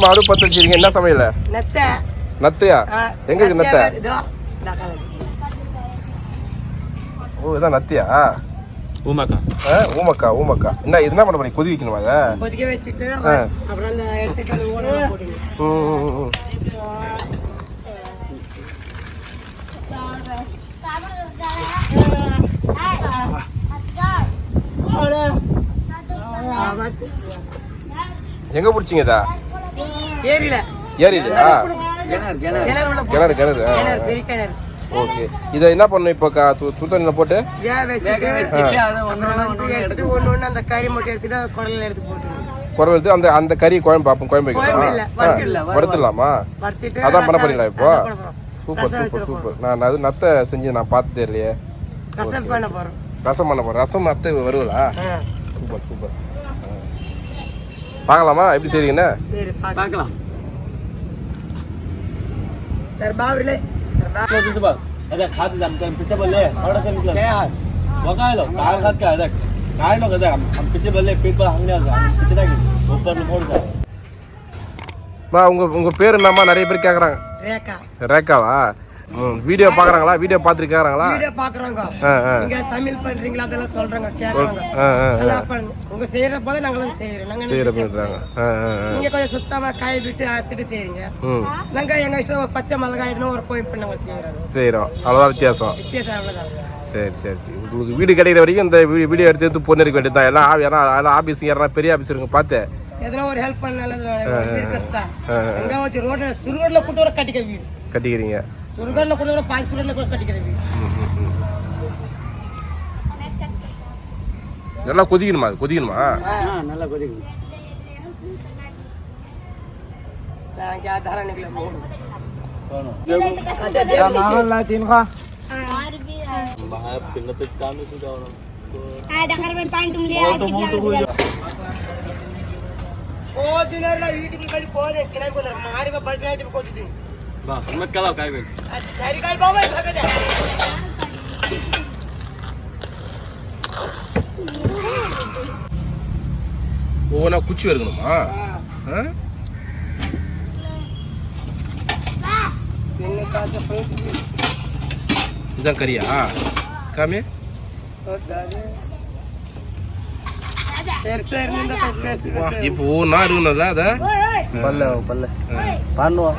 நம்ம அடுப்பு பத்து வச்சிருக்கீங்க. என்ன சமையல? நெத்தை. நத்தையா? எங்க இருக்கு நத்தை. ஓ இதான் நத்தியா? ஊமாக்கா. ஆ, ஊமக்கா ஊமக்கா. என்ன இது என்ன பண்ண போறீங்க? கொதி வைக்கணுமா அதை கொதிக்க வச்சுட்டு ஆ. அப்புறம் அந்த. எங்க பிடிச்சிங்க இதா? ஏரியில. ஏறிலையா கிணறு கிணறு. கிணறு ஆ, கிணறு பெரிய கிணறு. ஓகே. இதை என்ன பண்ணணும் இப்போ துத்தண்ணியில் போட்டு? வேக வச்சுட்டு அப்புறம் வந்து எடுத்துட்டு ஒண்ணு ஒண்ணு அந்த கறி மட்டும் எடுத்துட்டு அந்த குடல்ல எடுத்து போட்டுருங்க குறை எடுத்து அந்த அந்த கறி குழம்பு பார்ப்போம் குழம்பு வைக்கலாம் வறுத்துடலாமா. அதான் பண்ண போறீங்களா இப்போ. Super super super. நான் அது நத்தை செஞ்சு நான் பார்த்ததே இல்லையே ரசம் பண்ண போறோம். ரசம் பண்ண போறேன் ரசம் நத்தை வருவலா சூப்பர் சூப்பர். பார்க்கலாமா? எப்படி செய்றீங்கண்ணா சரி பார்க்கலாம். தர்பாவிலே தர்பாவிலே ಅದೇ ಖಾತಿದೆ ನಮ್ಮ ಪಿಚ್ಚೆ ಬಲ್ಲೆ ಹೊರಡಕ್ಕೆ ಒಗಾಯಲು ಕಾಳು ಹಾಕಿ ಅದೇ ಕಾಳು ಅದೇ ನಮ್ಮ ಪಿಚ್ಚೆ ಬಲ್ಲೆ ಪೀಪಲ್ ಹಂಗೆ ಅದ ಪಿಚ್ಚದಾಗಿ ಒಬ್ಬರನ್ನು ನೋಡಿದ மா உங்க உங்க பேர் என்னம்மா? நிறைய பேர் கேக்குறாங்க. ரேகா. ரேகாவா? வீடியோ பார்க்கறாங்களா வீடியோ கேக்குறாங்களா வீடியோ பாக்குறோங்க. நீங்க சமையல் பண்றீங்களா அதெல்லாம் சொல்றாங்க கேக்குறாங்க. பண்ணுங்க. உங்க செய்யற போல நாங்களும் செய்யறோம் நாங்க ஆ ஆ நீங்க கொஞ்சம் சுத்தமா காய விட்டு அறுத்துட்டு செய்றீங்க. நாங்க எங்க இஷ்டம் ஒரு பச்சை மிளகாய் எதுனா ஒரு பண்ணி நாங்க செய்யறோம் செய்கிறோம் அவ்வளோதான் வித்தியாசம். வித்தியாசம் அவ்வளவுதான். சரி சரி சரி. உங்களுக்கு வீடு கிடைக்கிற வரைக்கும் இந்த வீடியோ எடுத்து எடுத்து பொண்ணு இருக்க வேண்டியது தான் எல்லாம் எல்லாம் ஆஃபீஸ் யாரா பெரிய ஆஃபீஸ் இருங்க பார்த்து. எதனா ஒரு ஹெல்ப் பண்ணாலும் கட்டா எங்க வச்சு ரோட்ல சுருகோட்ல கூட கூட கட்டிக்க வீடு. கட்டிக்கிறீங்க. சுருகோட்ல கூட கூட பாதி சுருகோட்ல கூட கட்டிக்கிற வீடு நல்லா கொதிக்கணுமா அது கொதிக்கணுமா நல்லா கொதிக்கும் நான் क्या धारा निकले मोड़ बाहेर फिरणं तर काम सुद्धा ओ दिनर வீட்டுக்கு போய் போறே கிணறு போற மாரி பல்ட் ஆயிட்டு போட்டுது बा मग केला काय वेळ சரி கால் பாவை சகஜ ஒவ்வொன்றா குச்சி வருகணுமா ஆ பின்ன காசு વાહ હિંમત કરાવ કાઈ ભાઈ કાઈ બાબા ભાગે દે ஒவ்வொன்றா குச்சி வருக்கணுமா இதுதான் கறியா காமி இப்போ ஊன்னா இருக்கணும்ல பல்ல பல்ல பண்ணுவோம்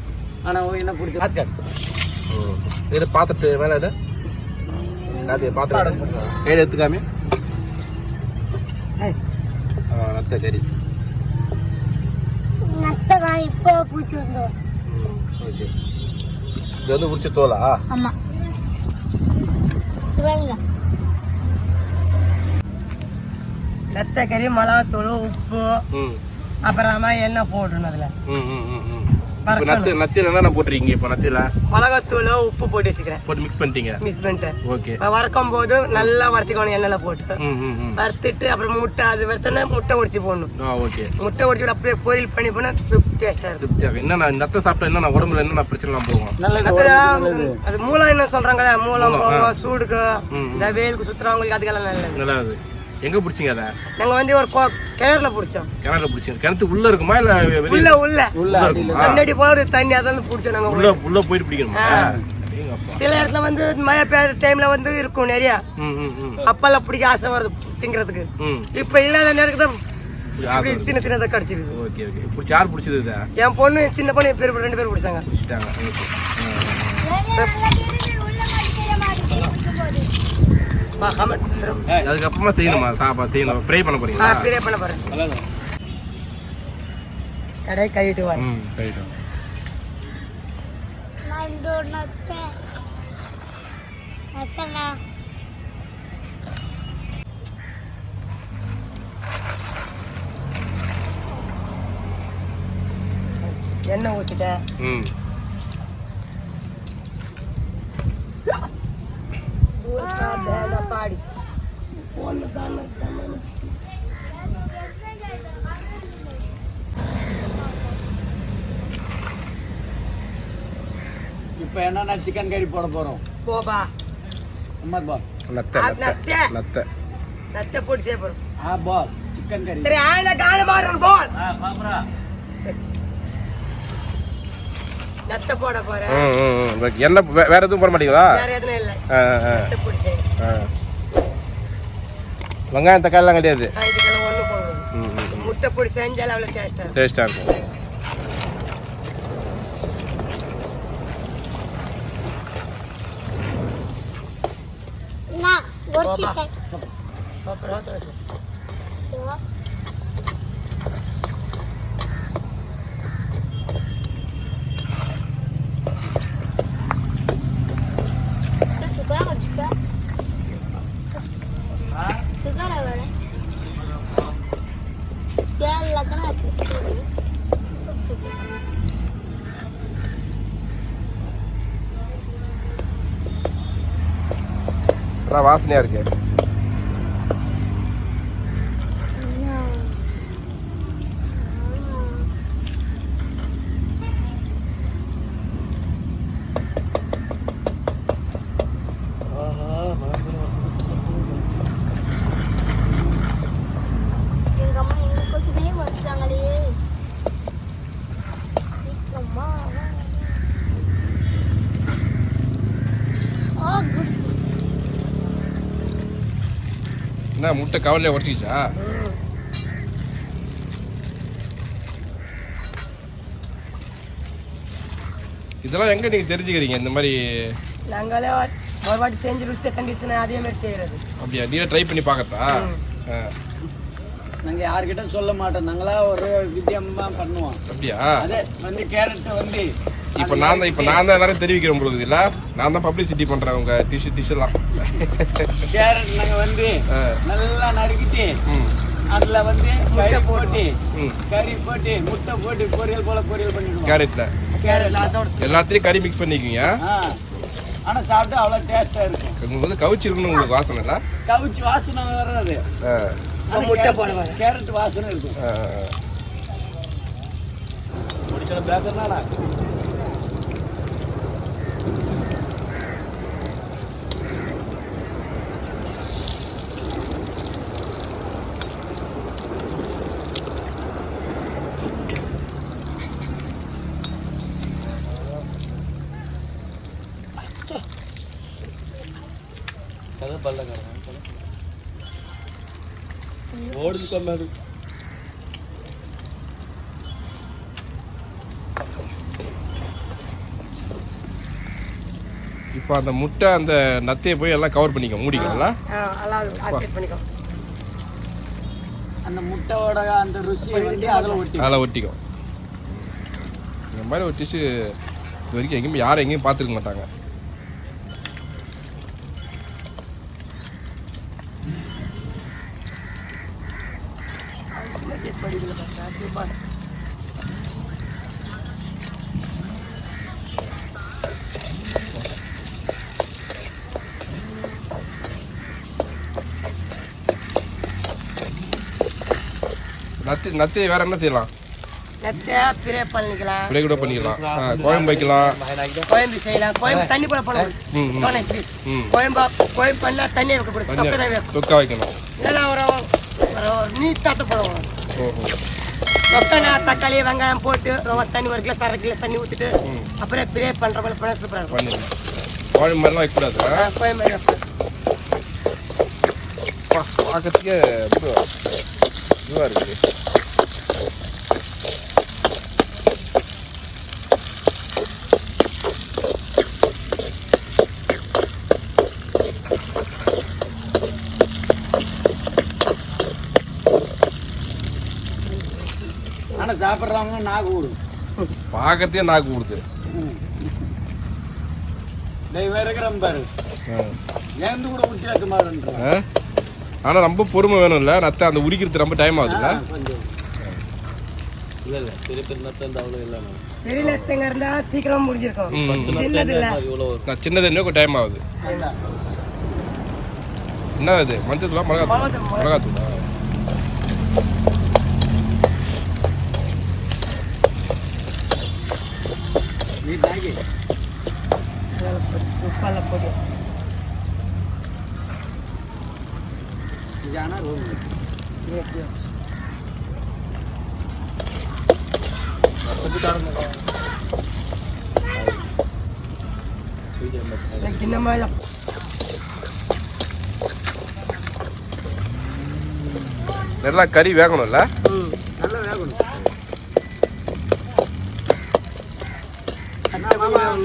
ஆனால் ஓவியம் பிடிச்ச ஆட்காட் இது பாத்திரத்து மேலே இது அது பாத்திரம் கையில் எடுத்துக்காமி. நத்த கறி இப்போ பிடிச்சி இது வந்து பிடிச்சி தோலா? ஆமாம் நத்த மிளகாத்தூள் உப்பு அப்புறமா எண்ணெய் போடணும் அதில். ம் ம். இப்போ நத்து நத்தியில் என்னென்ன போட்டுருக்கீங்க இப்போ நத்தியில் மிளகாத்தூள் உப்பு போட்டு வச்சுக்கிறேன். போட்டு மிக்ஸ் பண்ணிட்டீங்க. மிஸ் பண்ணிட்டேன் ஓகே. இப்ப வறுக்கும் போது நல்லா வறுத்துக்கணும் எண்ணெயில போட்டு. வறுத்துட்டு அப்புறம் முட்டை அது வறுத்தோன்னே முட்டை உடைச்சு போடணும். ஆ ஓகே. முட்டை உடைச்சு அப்படியே பொரியல் பண்ணி போனா டேஸ்டா இருக்கும் திருப்தியாக என்னென்ன நத்தை சாப்பிட்டா என்னென்ன உடம்புல என்னென்ன பிரச்சனைலாம் போகும்? அது மூலம் என்ன சொல்றாங்களே மூலம் போகும் சூடுக்கு இந்த வெயிலுக்கு சுத்துறவங்களுக்கு அதுக்கெல்லாம் நல்லது. நல்லது. எங்கே பிடிச்சிங்க அதை? நாங்க வந்து ஒரு கோ- கிணறுல பிடிச்சோம். கிணறுல பிடிச்சிங்க. கிணத்து உள்ள இருக்குமா இல்லை வெளியே? உள்ள உள்ள. உள்ள கண்ணாடி போறது தண்ணி அதான் பிடிச்சோம் நாங்க உள்ள உள்ள போயிட்டு பிடிக்கணுமா. சில இடத்துல வந்து மழை பெய்யுற டைம்ல வந்து இருக்கும் நிறைய. அப்பெல்லாம் பிடிக்க ஆசை வருது திங்கிறதுக்கு. ம். இப்ப இல்லாத நேரத்துக்கு தான் சின்ன சின்னதா கடிச்சிருக்கு ஓகே ஓகே. பிடிச்சி யார் பிடிச்சது என் பொண்ணு சின்ன பொண்ணு பேர் ரெண்டு பேர் பிடிச்சாங்க. அதுக்கப்புறமா செய்யணுமா? சாப்பாடு செய்யணும். ஃப்ரை பண்ண ஆ, போறீங்களா பெரிய பண்ண போறேன். கடை கழிட்டு வா. ம் எத்தனை எண்ணெய் ஊற்றிட்டேன் ம். பாடி இப்போ என்னன்னா சிக்கன் கறி போட போறோம்? போபா அம்மா பால் நத்தை நத்தை நத்தை. நத்தை நத்தை போட்டு செய்ய போறோம். ஆ பால் சிக்கன் கறி சரி ஆயில கால போல். ஆ நத்தை போட போறேன். ம் ம். என்ன வேற எதுவும் போட மாட்டீங்களா? வேற எதுவும் இல்லை. நத்தை போட்டு ஆ. வெங்காயம் தக்காளிலாம் கிடையாது. முட்டை பொடி செஞ்சாலும் அவ்வளோ டேஸ்டா இருக்கும். டேஸ்ட்டாக இருக்கும். நான் நல்லா வாசனையாக இருக்குது எங்க அம்மா எங்க கொசுனே வந்துட்டாங்களே அம்மா ஆ குட் என்ன முட்டை கவலையை உடச்சிக்கிச்சா இதெல்லாம் எங்க நீங்க தெரிஞ்சுக்கிறீங்க இந்த மாதிரி நாங்களே ஒரு வாட்டி செஞ்சு ருசி கண்டிஷன் அதே மாதிரி செய்யறது அப்படியா நீங்க ட்ரை பண்ணி பார்க்கறதா ஆ, நாங்க யார்கிட்ட சொல்ல மாட்டோம் நாங்களா ஒரு வித்தியமா பண்ணுவோம் அப்படியா அதே வந்து கேரட் வந்து இப்போ நான் தான் இப்போ நான் தான் எல்லாரும் தெரிவிக்கிறேன் உங்களுக்கு இல்ல நான் தான் பப்ளிசிட்டி பண்றேன் உங்க டிஷ் டிஷ் எல்லாம். கேரட் நாங்க வந்து ஆ, நல்லா நறுக்கிட்டு ம், அதுல வந்து கறி போட்டு ம். கறி போட்டு முட்டை போட்டு பொரியல் போல பொரியல் பண்ணிடுவோம். கேரட்ல. கேரட் அதோட எல்லாத்தையும் கறி மிக்ஸ் பண்ணிக்கிங்க. ஆ. ஆனா சாப்பிட்டா அவ்வளவு டேஸ்டா இருக்கும். உங்களுக்கு வந்து கவிச்சிருக்கணும் உங்களுக்கு வாசனை இல்ல? கவிச்சு வாசனை வர்றது. ஆ, முட்டை போடுவாங்க. கேரட் வாசனை இருக்கும். ஆ, ஆ. முடிக்கிற பேக்கர்னாடா కథ బల్ల ఓడుకున్నాడు இப்போ அந்த முட்டை அந்த நத்தையை போய் எல்லாம் கவர் பண்ணிக்க மூடிக்கணும்ல அல்லாது ஆக்செப்ட் பண்ணிக்கோ அந்த முட்டையோட அந்த ருசியை வந்து அதில் ஒட்டி அதில் ஒட்டிக்கும் இந்த மாதிரி ஒரு டிஷ்ஷு இது வரைக்கும் எங்கேயும் யாரும் எங்கேயும் பார்த்துருக்க மாட்டாங்க நத்தி நத்தையை வேற என்ன செய்யலாம்? நத்தை பிரே பண்ணிக்கலாம். கூட பண்ணிக்கலாம். குழம்பு வைக்கலாம். குழம்பு செய்யலாம். குழம்பு தண்ணி போட போடணும் ம், ம். போனேன் இப்படி. ம். குழம்பா குழம்பு பண்ணா தண்ணி தொக்கை தான் வைக்கணும் தொக்கா வைக்கணும். இல்லைன்னா ஒரு நீட்டாத்த ஓஹோ. நான் தக்காளி வெங்காயம் போட்டு ரொம்ப தண்ணி ஒரு கிலோ அரை கிலோ தண்ணி ஊற்றிட்டு அப்புறம் பிரே பண்ணுற போல பண்ண சூப்பராக இருக்கும். குழம்பு மாதிரிலாம் வைக்கக்கூடாது குழம்பு மாதிரி பார்க்கறதுக்கே இதுவாக இருக்குது சாப்பிட்றவங்க நாக்கு ஊடும் பார்க்கறதே நாக்கு கொடுத்து வேற இருக்கிற பாரு. ஆ. ஏந்து கூட வித்தியாச மாறுன்ற ஆ? ஆனா ரொம்ப பொறுமை வேணும்ல. நத்த அந்த உரிக்கிறது ரொம்ப டைம் ஆகுதுல்ல? இல்ல இல்ல. பெரிய நத்த இல்ல பெரிய நெத்தங்க இருந்தா சீக்கிரமா முடிஞ்சிருக்கும். ம். சின்னது இல்ல நான் சின்னது இன்னும் டைம் ஆகுது. என்ன இது? மஞ்சள் தூளா மிளகாத்தூள்? மிளகாத்தூளா நீ தாக்கி உப்பால போட்டு ஜானா ரோம் கிண்ணமா நல்லா கறி வேகணும்ல? நல்லா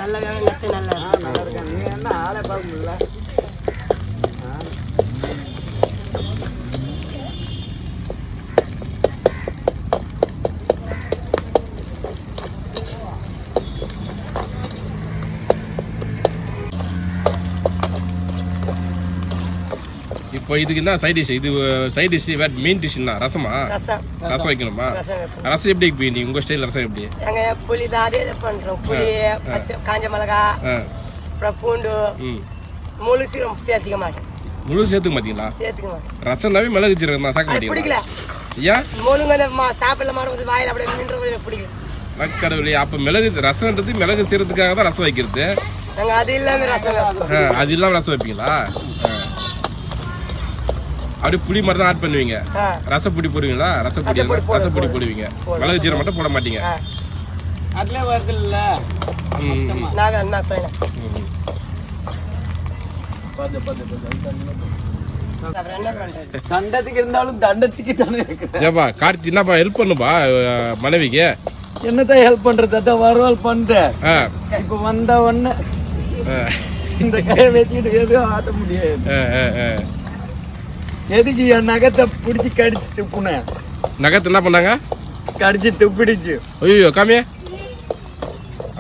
நல்ல வேலை நெத்து நல்லா நல்லா இருக்கேன் நீ என்ன ஆளை பார்க்க முடியல இப்போ இதுக்கு என்ன சைட் டிஷ் இது சைட் டிஷ் வேற மெயின் டிஷ் என்ன? ரசமா? ரசம். ரசம். வைக்கணுமா? ரசம் எப்படி வைப்பீங்க நீ? உங்க ஸ்டைல் ரசம் எப்படி? நாங்க புளி தான் அதே பண்றோம். புளி பச்சை காஞ்ச மிளகா அப்புறம் பூண்டு. ம். முழு சீரம் சேர்த்துக்க மாட்டேன். முழு சேர்த்துக்க மாட்டீங்களா? சேர்த்துக்க மாட்டேன். ரசம்னாவே மிளகு ஜீரகம் தான். சாக்க மாட்டீங்களா? ஏன்? முழுங்க சாப்பிடல மாடும்போது வாயில அப்படியே நின்ற பிடிக்கல கடவுளே அப்ப மிளகு ரசம்ன்றது மிளகு செய்யறதுக்காக தான் ரசம் வைக்கிறது. நாங்க அது இல்லாம ரசம் ஆ, அது இல்லாம ரசம் வைப்பீங்களா? ஆ. அப்படியே புளி மாதிரி தான் ஆட் பண்ணுவீங்க. ரசப்பொடி போடுவீங்களா? ரசப்பொடி ரசப்பொடி போடு, ரசப்பொடி போடு. போடுவீங்க. போடு. மிளகு ஜீரகம் மட்டும் போட மாட்டீங்க. அதுல வருது இல்ல. நாங்க பையன். தண்டத்துக்கு இருந்தாலும் தண்டத்துக்கு தானே இருக்கு ஜபா கார்த்தி என்னப்பா ஹெல்ப் பண்ணுப்பா மனைவிக்கு? என்னதான் ஹெல்ப் பண்றது? அதான் வரவால் பண்றேன். ஆ, இப்ப வந்த உடனே ஆ, இந்த கையை வச்சுக்கிட்டு எதுவும் ஆட்ட முடியாது. ஆ, ஆ, ஆ. எதுக்கு என் நகத்தை பிடிச்சி கடிச்சு துப்புனேன் நகத்து என்ன பண்ணாங்க? கடிச்சு துப்பிடுச்சு ஐயோ காமியே.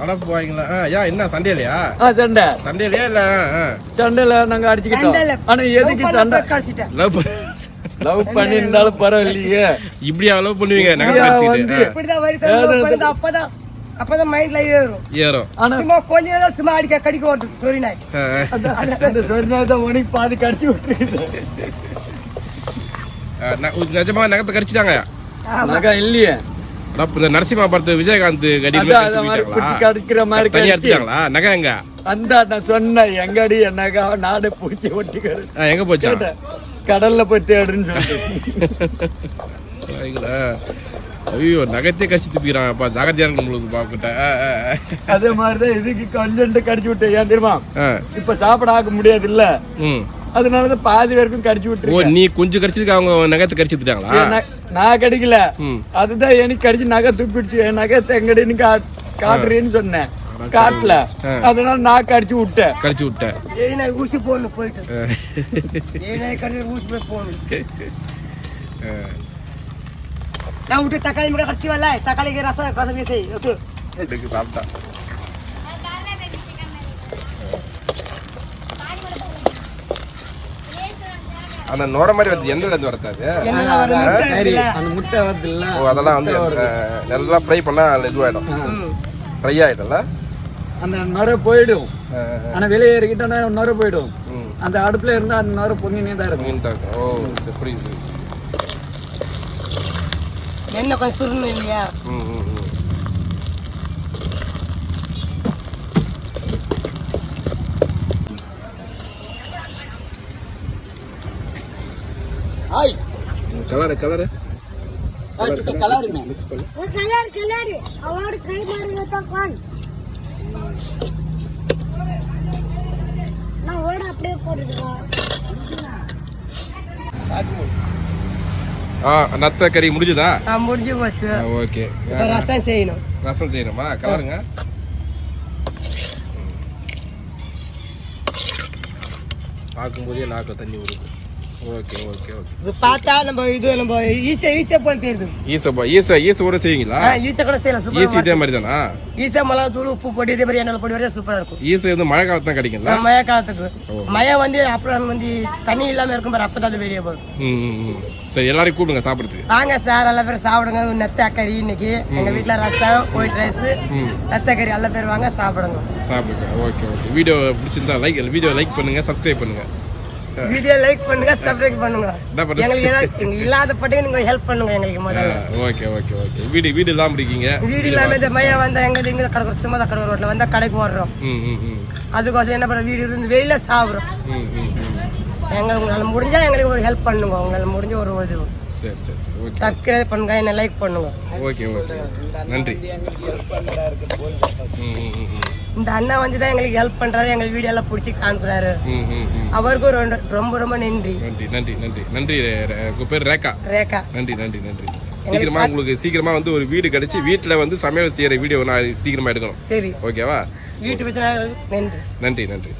அட போவாங்களா என்ன சண்டையிலையா ஆ சண்டை. இல்ல? சண்டையில நாங்க அடிச்சுக்கிட்டோம். ஆனா எதுக்கு லவ் சண்டை? லவ் லவ் பண்ணியிருந்தாலும் பரவாயில்லையே. இப்படியா லவ் பண்ணுவீங்க? நகத்தை அடிச்சுக்கிட்டு இப்படிதான் வரி அப்பதான் அப்பதான் மைண்ட்ல ஏறும். ஏறும். ஆனா சும்மா கொஞ்ச நேரம் சும்மா அடிக்க கடிக்க ஓட்டு சொரி நாய். உனக்கு பாதி கடிச்சு விட்டுருக்கு நிஜமா நகத்தை கடிச்சிட்டாங்க நகை இல்லையே. நரசிம்மா படத்து விஜயகாந்த் கடிக்கிற மாதிரி எடுத்துட்டாங்களா? நகை எங்க? அந்த நான் சொன்னேன் எங்கடி நகை நாடு பூச்சி ஒட்டிக்கிறது ஆ, எங்க போச்சா? கடல்ல போய் தேடுன்னு சொல்லிட்டு. ஐயோ, நகத்தையே கடிச்சு துப்பிக்கிறான் அப்பா ஜாகிரதையா இருக்கும் உங்களுக்கு பாக்கிட்ட அதே மாதிரிதான் இதுக்கு கொஞ்சம் கடிச்சு விட்டேன். ஏன் தெரியுமா? இப்ப சாப்பிட ஆக முடியாது இல்ல ம் அதனாலதான் பாதி பேருக்கும் கடிச்சு ஓ விட்டுருக்கேன். நீ கொஞ்சம் கடிச்சதுக்கு அவங்க நகத்தை கடிச்சு ந- நான் கடிக்கல. அதுதான் எனக்கு கடிச்சு நகை துப்பிடுச்சு என் நகத்தை எங்கடின்னு கா காட்டுறேன்னு சொன்னேன். காட்டல. அதனால நான் கடிச்சு விட்டேன். கடிச்சு விட்டேன். நாய் ஊசி போடணும் போயிட்டு. நாய் கடிச்சு ஊசி போய் போடணும். நான் விட்டு தக்காளி மிக கடிச்சு வரல. தக்காளிக்கு ரசம் ரசம் பேசி ஓகே சாப்பிட்டா. அந்த நோர மாதிரி வருது. எந்த இருந்து வரது அது? அந்த முட்டை வருது இல்ல ஓ அதெல்லாம் வந்து நல்லா ஃப்ரை பண்ணா அதுல இதுவாயிடும். ஃப்ரை ஆயிடும்ல? அந்த நுரை போயிடும். அஹ், ஆனா வெளியே ஏறிக்கிட்டோன்னா நுரை போயிடும். ம். அந்த அடுப்புல இருந்தா அந்த நுரை பொங்கினே தான் இருக்கும். ஓ சரி புரியுது எண்ணெய் கொஞ்சம் சுருணும் இல்லையா? ம் ம். Colour colour. கலருங்க கலர் கலர். அவரோட கை மாறுங்க கான் நான் ஓட அப்படியே போட்டுருக்கேன் ஆ நத்த கறி முடிஞ்சுதா? ஆ முடிஞ்சு போச்சு. ஓகே. இப்ப ரசம் செய்யணும். ரசம் செய்யணுமா? கலருங்க. பார்க்கும்போதே நாக்கு தண்ணி வருது ஓகே ஓகே ஓகே. இது பார்த்தா நம்ம இது நம்ம ஈஸியா ஈஸியா போல தெரியுது ஈசப்பா ஈச ஈச கூட செய்வீங்களா? ஈஸியா கூட செய்யலாம் சூப்பர் இதே மாதிரி தானா? ஈஸியா மிளகா தூள் உப்பு போட்டு இதே மாதிரி எண்ணெய் போட்டு வரையா சூப்பரா இருக்கும். வந்து மழை காலத்து தான் மழை காலத்துக்கு. மழை வந்து அப்புறம் வந்து தண்ணி இல்லாம இருக்கும் பாரு அப்பதான் அது வெளியே போகும். சரி எல்லாரையும் கூப்பிடுங்க சாப்பிட்றதுக்கு. வாங்க சார் எல்லா பேரும் சாப்பிடுங்க. நெத்த கறி இன்னைக்கு. எங்க வீட்டுல ரசம் ஒயிட் ரைஸ் நெத்த கறி எல்லா பேர் வாங்க சாப்பிடுங்க. சாப்பிடுங்க. Okay okay. வீடியோ பிடிச்சிருந்தா லைக் வீடியோ லைக் பண்ணுங்க சப்ஸ்கிரைப் பண்ணுங்க. வீடியோ லைக் பண்ணுங்க சப்ஸ்கிரைப் பண்ணுங்க? எங்களுக்கு ஏதாவது எங்க இல்லாத பட்டு நீங்க ஹெல்ப் பண்ணுங்க எங்களுக்கு முதல்ல. ஓகே ஓகே ஓகே வீடு வீடு இல்லாம இருக்கீங்க? வீடு இல்லாம இந்த மையம் வந்தா எங்க இங்க கடை சும்மா தான் கடை ரோட்ல வந்தா கடைக்கு ஓடுறோம். ம் ம் ம். அதுக்கோசம் என்ன பண்ண வீடு இருந்து வெளியில சாப்பிடுறோம் ம் ம் ம். எங்களுக்கு உங்களால முடிஞ்சா எங்களுக்கு ஒரு ஹெல்ப் பண்ணுங்க உங்களால முடிஞ்ச ஒரு இது. சரி சரி சரி. ஓகே சப்ஸ்கிரைப் பண்ணுங்க என்ன லைக் பண்ணுங்க. ஓகே ஓகே நன்றி. ம் ம் ம் ம். இந்த அண்ணா வந்து தான் எங்களுக்கு ஹெல்ப் பண்றாரு எங்க வீடியோ எல்லாம் பிடிச்சி ம் அவருக்கும் ரொம்ப- ரொம்ப ரொம்ப நன்றி. நன்றி நன்றி நன்றி. நன்றி உங்க பேர் ரேகா. ரேகா. நன்றி நன்றி நன்றி. சீக்கிரமா உங்களுக்கு சீக்கிரமா வந்து ஒரு வீடு கிடைச்சு வீட்டுல வந்து சமையல் செய்யற வீடியோ நான் சீக்கிரமா எடுக்கணும். சரி. ஓகேவா வீட்டு நன்றி. நன்றி நன்றி.